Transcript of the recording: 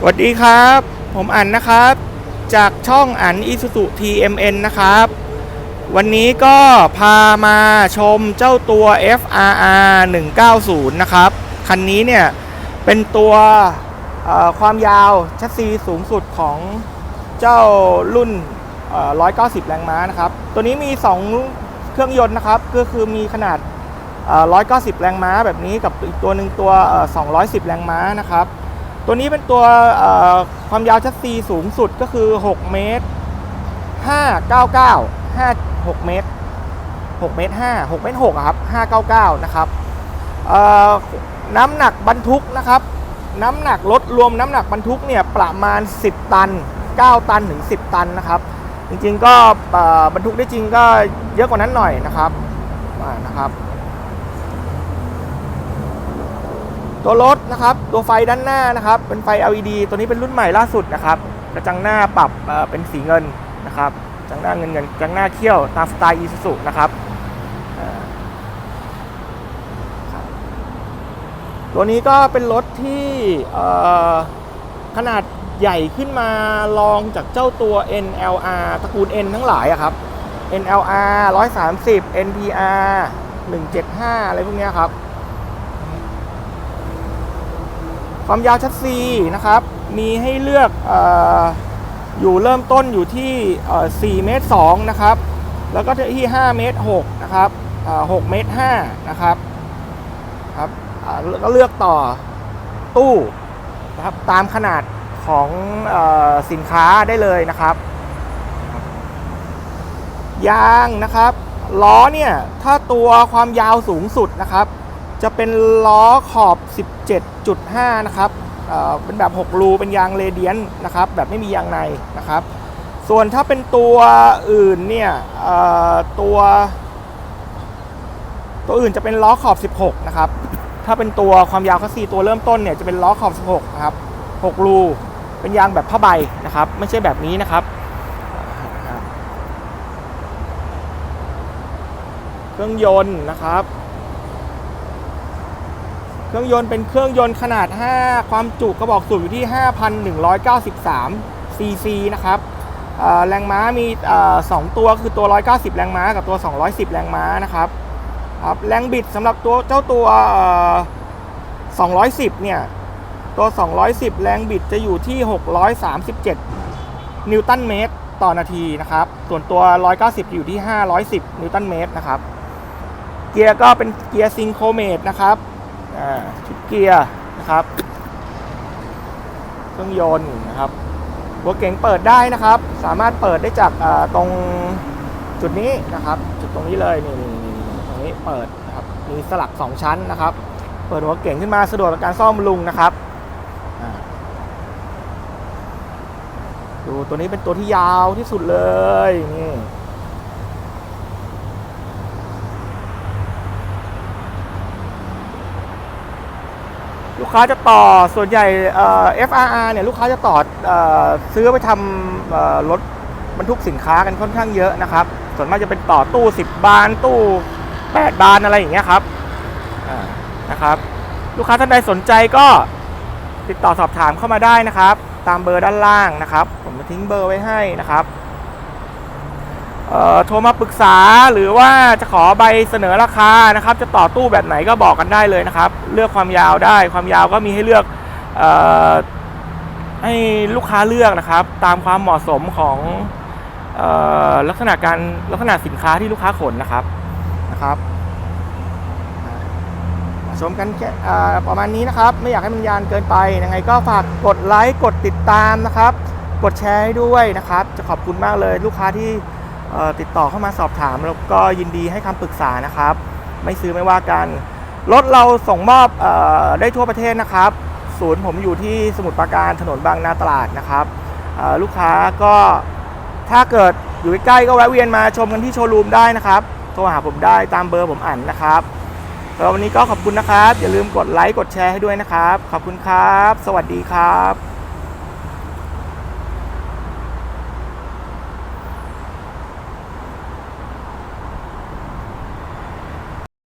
สวัสดีครับ ผมอันนะครับ จากช่องอันอิสุสุ TMN นะครับ วันนี้ก็พามาชมเจ้าตัว FRR 190 นะครับ คันนี้เนี่ย เป็นตัวความยาวชัสซีสูงสุดของเจ้ารุ่นเอ่อ190 แรงม้านะครับ ตัวนี้มี 2 เครื่องยนต์นะครับ ก็คือมีขนาดเอ่อ190 แรงม้าแบบนี้กับอีกตัวหนึ่งตัวเอ่อ210 แรงม้านะครับ ตัวนี้เป็นตัวความยาวชัสซีสูงสุดก็คือ6เมตร599 5 6เมตร6เมตร5 6เมตร6ครับ599นะครับน้ำหนักบรรทุกนะครับ น้ำหนักรถรวมน้ำหนักบรรทุกเนี่ยประมาณ 10 ตัน 9 ตันถึง 10 ตันนะครับ จริงๆก็บรรทุกได้จริงก็เยอะกว่านั้นหน่อยนะครับนะครับ ตัวรถนะครับตัวไฟด้านหน้านะครับเป็นไฟ LED ตัวนี้เป็นรุ่นใหม่ล่าสุดนะครับกระจังหน้าปรับเเป็นสีเงินนะครับกระจังหน้าเงินเงินกระจังหน้าเขี้ยวตามสไตล์ Isuzu นะครับตัวนี้ก็เป็นรถที่ขนาดใหญ่ขึ้นมารองจากเจ้าตัว NLR ตระกูล N ทั้งหลายอะครับ NLR 130 NPR 175 อะไรพวกนี้ครับ ความยาวชัดซีนะครับ มีให้เลือกออยู่เริ่มต้นอยู่ที่เอ่อ4เมตร2นะครับ แล้วก็ที่ 5 เมตร6นะครับ6เมตร5นะครับครับแล้วก็เลือกต่อตู้นะครับตามขนาดของอสินค้าได้เลยนะครับ ยางนะครับล้อเนี่ยถ้าตัวความยาวสูงสุดนะครับ จะเป็นล้อขอบ 17.5 นะครับเอ่อเป็นแบบ 6 รูเป็นยางเรเดียนนะครับ แบบไม่มียางในนะครับ ส่วนถ้าเป็นตัวอื่นเนี่ยเอ่อตัว ตัวอื่นจะเป็นล้อขอบ 16 นะครับ ถ้าเป็นตัวความยาวคัสซีตัวเริ่มต้นเนี่ยจะเป็นล้อขอบ 16 นะครับ 6 รูเป็นยางแบบผ้าใบนะครับ ไม่ใช่แบบนี้นะครับ เครื่องยนต์นะครับ เครื่องยนต์เป็นเครื่องยนต์ขนาด 5 ความจุกระบอกสูบอยู่ที่ 5,193 ซีซีนะครับแรงม้ามีเอ่อสองตัวคือตัว 190 แรงม้ากับตัว 210 แรงม้านะครับครับแรงบิดสำหรับตัวเจ้าตัวเอ่อ210 เนี่ย ตัว 210 แรงบิดจะอยู่ที่ 637 นิวตันเมตรต่อนาทีนะครับ ส่วนตัว 190 อยู่ที่ 510 นิวตันเมตรนะครับ เกียร์ก็เป็นเกียร์ซิงโครเมตนะครับ ชุดเกียร์นะครับ เครื่องยนต์นะครับหัวเก๋งเปิดได้นะครับ สามารถเปิดได้จากตรงจุดนี้นะครับ จุดตรงนี้เลยนี่ตรงนี้เปิดนะครับมีสลักสองชั้นนะครับ เปิดหัวเก๋งขึ้นมาสะดวกในการซ่อมบำรุงนะครับดูตัวนี้เป็นตัวที่ยาวที่สุดเลยนี่ กค้าจะต่อส่วนใหญ่เอ่อ FRR เนี่ยลูกค้าจะต่อเอ่อซื้อไปทำเอ่อรถบรรทุกสินค้ากันค่อนข้างเยอะนะครับ ส่วนมากจะเป็นต่อตู้ 10 บานตู้ 8 บานอะไรอย่างเงี้ยครับอ่านะครับ ลูกค้าท่านใดสนใจก็ติดต่อสอบถามเข้ามาได้นะครับ ตามเบอร์ด้านล่างนะครับ ผมจะทิ้งเบอร์ไว้ให้นะครับเอ่อ โทรมาปรึกษาหรือว่าจะขอใบเสนอราคานะครับ จะต่อตู้แบบไหนก็บอกกันได้เลยนะครับ เลือกความยาวได้ความยาวก็มีให้เลือกออให้ลูกค้าเลือกนะครับ ตามความเหมาะสมของออลักษณะการลักษณะสินค้าที่ลูกค้าขนนะครับนะครับชมกันประมาณนี้นะครับ ไม่อยากให้มันยานเกินไปยังไงก็ฝากกดไลค์กดติดตามนะครับ กดแชร์ให้ด้วยนะครับ จะขอบคุณมากเลยลูกค้าที่ ติดต่อเข้ามาสอบถาม แล้วก็ยินดีให้คำปรึกษานะครับ ไม่ซื้อไม่ว่ากัน รถเราส่งมอบออได้ทั่วประเทศนะครับ ศูนย์ผมอยู่ที่สมุทรปราการถนนบางนาตลาดนะครับ ลูกค้าก็ถ้าเกิดอยู่ใกล้ก็แวะเวียนมาชมกันที่โชว์รูมได้นะครับ โทรหาผมได้ตามเบอร์ผมอ่านนะครับแล้ววันนี้ก็ขอบคุณนะครับ อย่าลืมกดไลค์กดแชร์ให้ด้วยนะครับ ขอบคุณครับ สวัสดีครับ